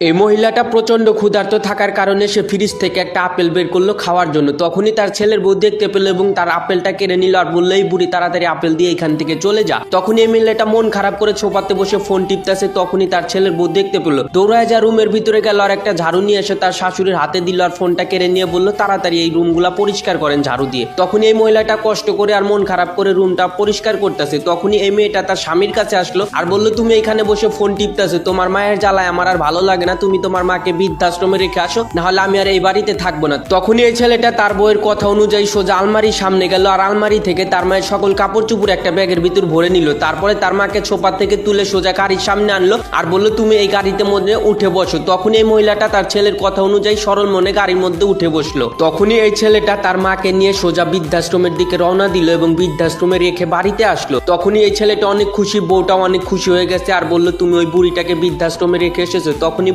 এই মহিলাটা প্রচণ্ড ক্ষুধার্ত থাকার কারণে সে ফ্রিজ থেকে একটা আপেল বের করল খাওয়ার জন্য। তখনই তার ছেলের বউ দেখতে পেল এবং তার আপেলটা কেড়ে নিল আর বলল, এই বুড়ি, তাড়াতাড়ি আপেল দিয়ে এখান থেকে চলে যা। তখনই এই মহিলাটা মন খারাপ করে ছোপাতে বসে ফোন টিপতেছে। তখনই তার ছেলের বউ দেখতে পেল। দৌড়ায় যা রুমের ভিতরে গেল আর একটা ঝাড়ু নিয়ে এসে তার শাশুড়ির হাতে দিল আর ফোনটা কেড়ে নিয়ে বলল, তাড়াতাড়ি এই রুমগুলা পরিষ্কার করেন ঝাড়ু দিয়ে। তখনই এই মহিলাটা কষ্ট করে আর মন খারাপ করে রুমটা পরিষ্কার করতেছে। তখনই এই মেয়েটা তার স্বামীর কাছে আসলো আর বলল, তুমি এখানে বসে ফোন টিপতেছো। তোমার মায়ের জ্বালায় আমার আর ভালো লাগে না, তুমি তোমার মাকে বৃদ্ধাশ্রমে রেখে আসো, নাহলে আমি আর এই বাড়িতে থাকব না। তখনই এই ছেলেটা তার বইয়ের কথা অনুযায়ী সোজা আলমারির সামনে গেল আর আলমারি থেকে তার মায়ের সকল কাপড় চুপুর একটা ব্যাগের ভিতর ভরে নিল। তারপরে তার মাকে ছোপা থেকে তুলে সোজা গাড়ির সামনে আনলো আর বলল, তুমি এই গাড়িতে মধ্যে উঠে বসো। তখন এই মহিলাটা তার ছেলের কথা অনুযায়ী সরল মনে গাড়ির মধ্যে উঠে বসল। তখনই এই ছেলেটা তার মাকে নিয়ে সোজা বৃদ্ধাশ্রমের দিকে রওনা দিল এবং বৃদ্ধাশ্রমে রেখে বাড়িতে আসলো। তখনই এই ছেলেটা অনেক খুশি, বউটাও অনেক খুশি হয়ে গেছে আর বলল, তুমি ওই বুড়িটাকে বৃদ্ধাশ্রমে রেখে এসেছ। তখনই